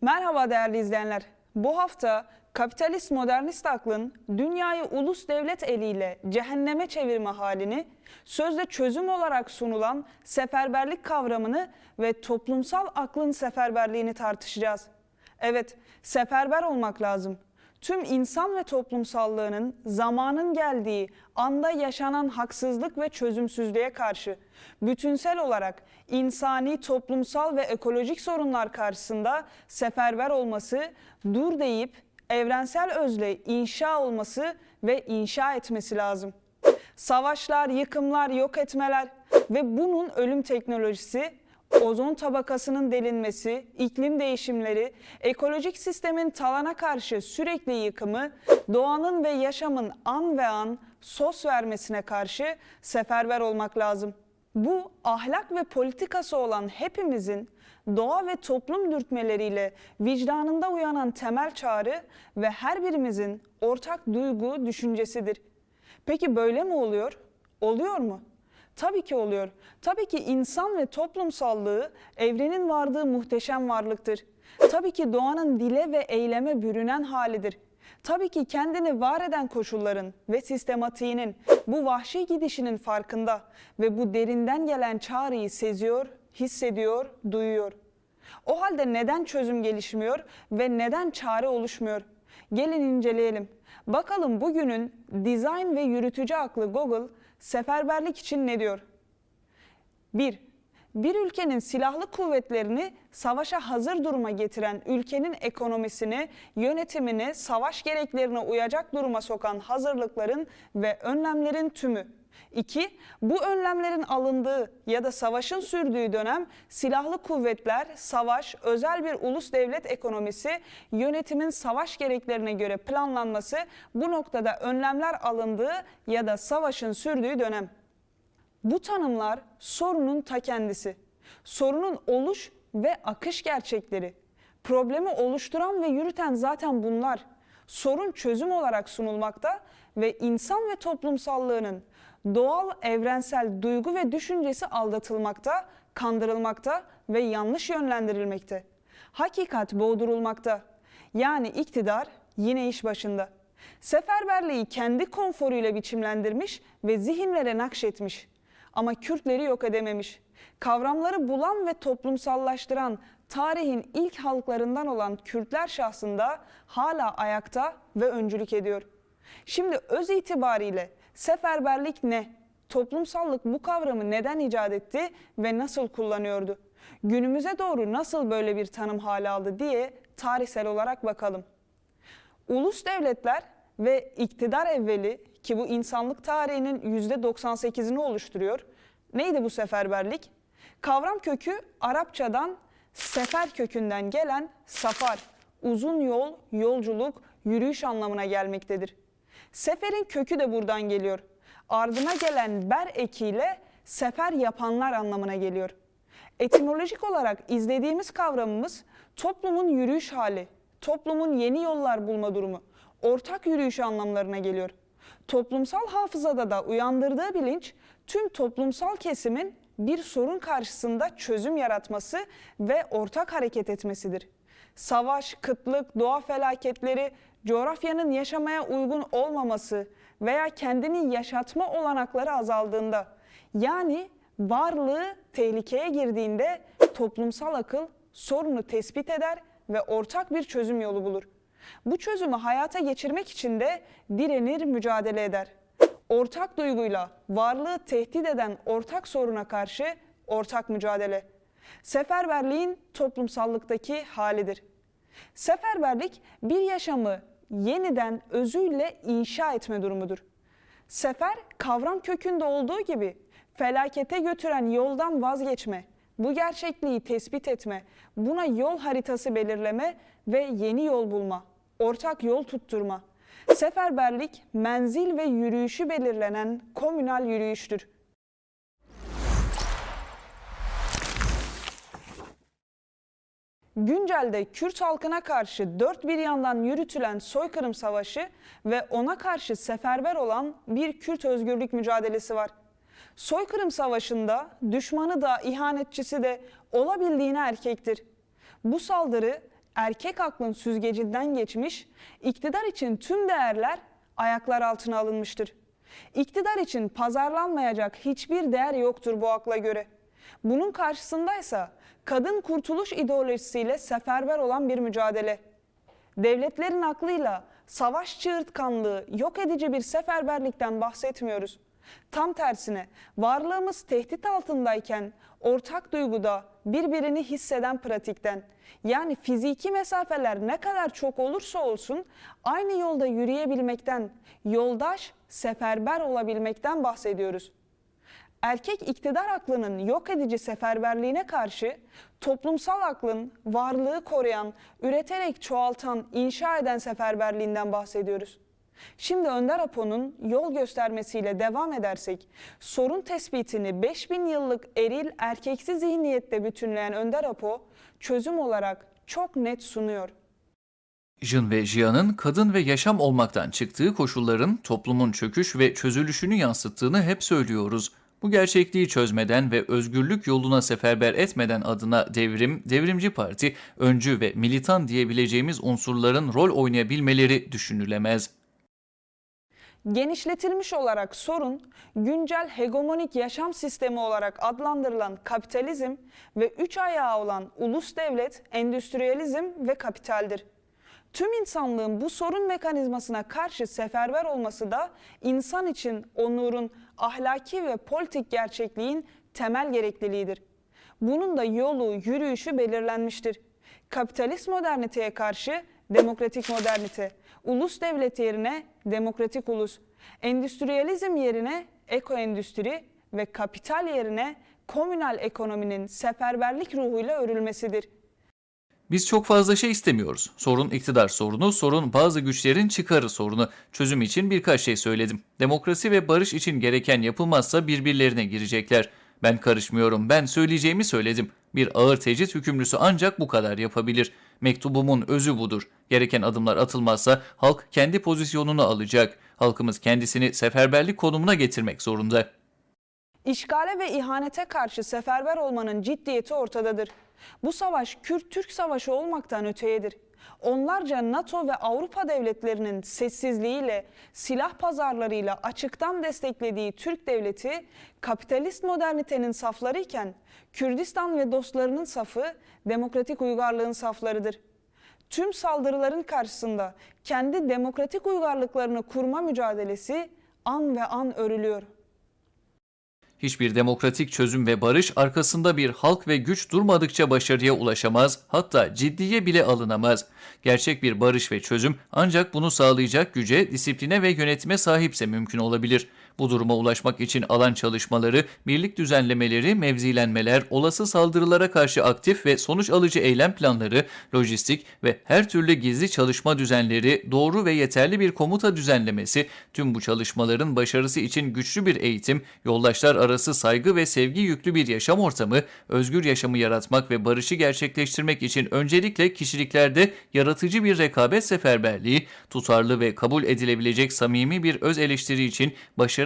Merhaba değerli izleyenler. Bu hafta kapitalist modernist aklın dünyayı ulus devlet eliyle cehenneme çevirme halini, sözde çözüm olarak sunulan seferberlik kavramını ve toplumsal aklın seferberliğini tartışacağız. Evet, seferber olmak lazım. Tüm insan ve toplumsallığının zamanın geldiği anda yaşanan haksızlık ve çözümsüzlüğe karşı bütünsel olarak insani, toplumsal ve ekolojik sorunlar karşısında seferber olması, dur deyip evrensel özle inşa olması ve inşa etmesi lazım. Savaşlar, yıkımlar, yok etmeler ve bunun ölüm teknolojisi ozon tabakasının delinmesi, iklim değişimleri, ekolojik sistemin talana karşı sürekli yıkımı, doğanın ve yaşamın an ve an sos vermesine karşı seferber olmak lazım. Bu ahlak ve politikası olan hepimizin doğa ve toplum dürtmeleriyle vicdanında uyanan temel çağrı ve her birimizin ortak duygu, düşüncesidir. Peki böyle mi oluyor? Oluyor mu? Tabii ki oluyor. Tabii ki insan ve toplumsallığı evrenin vardığı muhteşem varlıktır. Tabii ki doğanın dile ve eyleme bürünen halidir. Tabii ki kendini var eden koşulların ve sistematiğinin bu vahşi gidişinin farkında ve bu derinden gelen çağrıyı seziyor, hissediyor, duyuyor. O halde neden çözüm gelişmiyor ve neden çare oluşmuyor? Gelin inceleyelim. Bakalım bugünün dizayn ve yürütücü aklı Google seferberlik için ne diyor? 1. Bir ülkenin silahlı kuvvetlerini savaşa hazır duruma getiren ülkenin ekonomisini, yönetimini savaş gereklerine uyacak duruma sokan hazırlıkların ve önlemlerin tümü. 2. Bu önlemlerin alındığı ya da savaşın sürdüğü dönem silahlı kuvvetler, savaş, özel bir ulus devlet ekonomisi, yönetimin savaş gereklerine göre planlanması, bu noktada önlemler alındığı ya da savaşın sürdüğü dönem. Bu tanımlar sorunun ta kendisi. Sorunun oluş ve akış gerçekleri. Problemi oluşturan ve yürüten zaten bunlar. Sorun çözüm olarak sunulmakta ve insan ve toplumsallığının doğal evrensel duygu ve düşüncesi aldatılmakta, kandırılmakta ve yanlış yönlendirilmekte. Hakikat boğdurulmakta. Yani iktidar yine iş başında. Seferberliği kendi konforuyla biçimlendirmiş ve zihinlere nakşetmiş. Ama Kürtleri yok edememiş. Kavramları bulan ve toplumsallaştıran tarihin ilk halklarından olan Kürtler şahsında hala ayakta ve öncülük ediyor. Şimdi öz itibariyle seferberlik ne? Toplumsallık bu kavramı neden icat etti ve nasıl kullanıyordu? Günümüze doğru nasıl böyle bir tanım hale aldı diye tarihsel olarak bakalım. Ulus devletler ve iktidar evveli ki bu insanlık tarihinin %98'ini oluşturuyor. Neydi bu seferberlik? Kavram kökü Arapçadan sefer kökünden gelen safar, uzun yol, yolculuk, yürüyüş anlamına gelmektedir. Seferin kökü de buradan geliyor. Ardına gelen ber ekiyle sefer yapanlar anlamına geliyor. Etimolojik olarak izlediğimiz kavramımız toplumun yürüyüş hali, toplumun yeni yollar bulma durumu, ortak yürüyüş anlamlarına geliyor. Toplumsal hafızada da uyandırdığı bilinç tüm toplumsal kesimin bir sorun karşısında çözüm yaratması ve ortak hareket etmesidir. Savaş, kıtlık, doğa felaketleri, coğrafyanın yaşamaya uygun olmaması veya kendini yaşatma olanakları azaldığında yani varlığı tehlikeye girdiğinde toplumsal akıl sorunu tespit eder ve ortak bir çözüm yolu bulur. Bu çözümü hayata geçirmek için de direnir, mücadele eder. Ortak duyguyla varlığı tehdit eden ortak soruna karşı ortak mücadele. Seferberliğin toplumsallıktaki halidir. Seferberlik bir yaşamı yeniden özüyle inşa etme durumudur. Sefer kavram kökünde olduğu gibi felakete götüren yoldan vazgeçme, bu gerçekliği tespit etme, buna yol haritası belirleme ve yeni yol bulma, ortak yol tutturma. Seferberlik menzil ve yürüyüşü belirlenen komünal yürüyüştür. Güncelde Kürt halkına karşı dört bir yandan yürütülen soykırım savaşı ve ona karşı seferber olan bir Kürt özgürlük mücadelesi var. Soykırım savaşında düşmanı da ihanetçisi de olabildiğine erkektir. Bu saldırı erkek aklın süzgecinden geçmiş, iktidar için tüm değerler ayaklar altına alınmıştır. İktidar için pazarlanmayacak hiçbir değer yoktur bu akla göre. Bunun karşısındaysa kadın kurtuluş ideolojisiyle seferber olan bir mücadele. Devletlerin aklıyla savaş çığırtkanlığı yok edici bir seferberlikten bahsetmiyoruz. Tam tersine varlığımız tehdit altındayken ortak duyguda birbirini hisseden pratikten yani fiziki mesafeler ne kadar çok olursa olsun aynı yolda yürüyebilmekten, yoldaş, seferber olabilmekten bahsediyoruz. Erkek iktidar aklının yok edici seferberliğine karşı toplumsal aklın varlığı koruyan, üreterek çoğaltan, inşa eden seferberliğinden bahsediyoruz. Şimdi Önder Apo'nun yol göstermesiyle devam edersek, sorun tespitini 5000 yıllık eril erkeksi zihniyette bütünleyen Önder Apo, çözüm olarak çok net sunuyor. Jin ve Jia'nın kadın ve yaşam olmaktan çıktığı koşulların toplumun çöküş ve çözülüşünü yansıttığını hep söylüyoruz. Bu gerçekliği çözmeden ve özgürlük yoluna seferber etmeden adına devrim, devrimci parti, öncü ve militan diyebileceğimiz unsurların rol oynayabilmeleri düşünülemez. Genişletilmiş olarak sorun, güncel hegemonik yaşam sistemi olarak adlandırılan kapitalizm ve üç ayağı olan ulus devlet, endüstriyalizm ve kapitaldir. Tüm insanlığın bu sorun mekanizmasına karşı seferber olması da insan için onurun, ahlaki ve politik gerçekliğin temel gerekliliğidir. Bunun da yolu, yürüyüşü belirlenmiştir. Kapitalist moderniteye karşı demokratik modernite, ulus devlet yerine demokratik ulus, endüstriyalizm yerine ekoendüstri ve kapital yerine komünal ekonominin seferberlik ruhuyla örülmesidir. Biz çok fazla şey istemiyoruz. Sorun iktidar sorunu, sorun bazı güçlerin çıkarı sorunu. Çözüm için birkaç şey söyledim. Demokrasi ve barış için gereken yapılmazsa birbirlerine girecekler. Ben karışmıyorum, ben söyleyeceğimi söyledim. Bir ağır tecrit hükümlüsü ancak bu kadar yapabilir. Mektubumun özü budur. Gereken adımlar atılmazsa halk kendi pozisyonunu alacak. Halkımız kendisini seferberlik konumuna getirmek zorunda. İşgale ve ihanete karşı seferber olmanın ciddiyeti ortadadır. Bu savaş Kürt-Türk savaşı olmaktan öteyedir. Onlarca NATO ve Avrupa devletlerinin sessizliğiyle, silah pazarlarıyla açıktan desteklediği Türk devleti kapitalist modernitenin safları iken Kürdistan ve dostlarının safı demokratik uygarlığın saflarıdır. Tüm saldırıların karşısında kendi demokratik uygarlıklarını kurma mücadelesi an ve an örülüyor. Hiçbir demokratik çözüm ve barış arkasında bir halk ve güç durmadıkça başarıya ulaşamaz, hatta ciddiye bile alınamaz. Gerçek bir barış ve çözüm ancak bunu sağlayacak güce, disipline ve yönetime sahipse mümkün olabilir. Bu duruma ulaşmak için alan çalışmaları, birlik düzenlemeleri, mevzilenmeler, olası saldırılara karşı aktif ve sonuç alıcı eylem planları, lojistik ve her türlü gizli çalışma düzenleri, doğru ve yeterli bir komuta düzenlemesi, tüm bu çalışmaların başarısı için güçlü bir eğitim, yoldaşlar arası saygı ve sevgi yüklü bir yaşam ortamı, özgür yaşamı yaratmak ve barışı gerçekleştirmek için öncelikle kişiliklerde yaratıcı bir rekabet seferberliği, tutarlı ve kabul edilebilecek samimi bir öz eleştiri için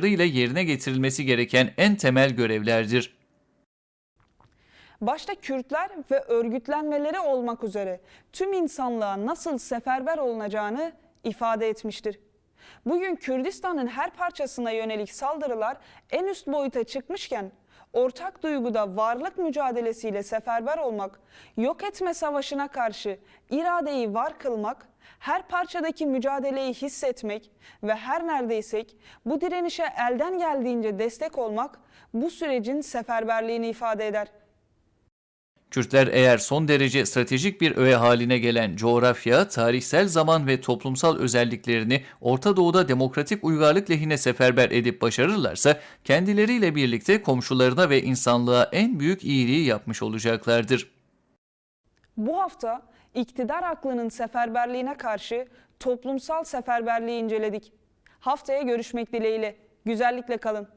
başarıyla yerine getirilmesi gereken en temel görevlerdir. başta Kürtler ve örgütlenmeleri olmak üzere tüm insanlığa nasıl seferber olunacağını ifade etmiştir. Bugün Kürdistan'ın her parçasına yönelik saldırılar en üst boyuta çıkmışken ortak duyguda varlık mücadelesiyle seferber olmak, yok etme savaşına karşı iradeyi var kılmak, her parçadaki mücadeleyi hissetmek ve her neredeysek bu direnişe elden geldiğince destek olmak bu sürecin seferberliğini ifade eder. Kürtler eğer son derece stratejik bir öğe haline gelen coğrafya, tarihsel zaman ve toplumsal özelliklerini Orta Doğu'da demokratik uygarlık lehine seferber edip başarırlarsa kendileriyle birlikte komşularına ve insanlığa en büyük iyiliği yapmış olacaklardır. Bu hafta iktidar aklının seferberliğine karşı toplumsal seferberliği inceledik. Haftaya görüşmek dileğiyle. Güzellikle kalın.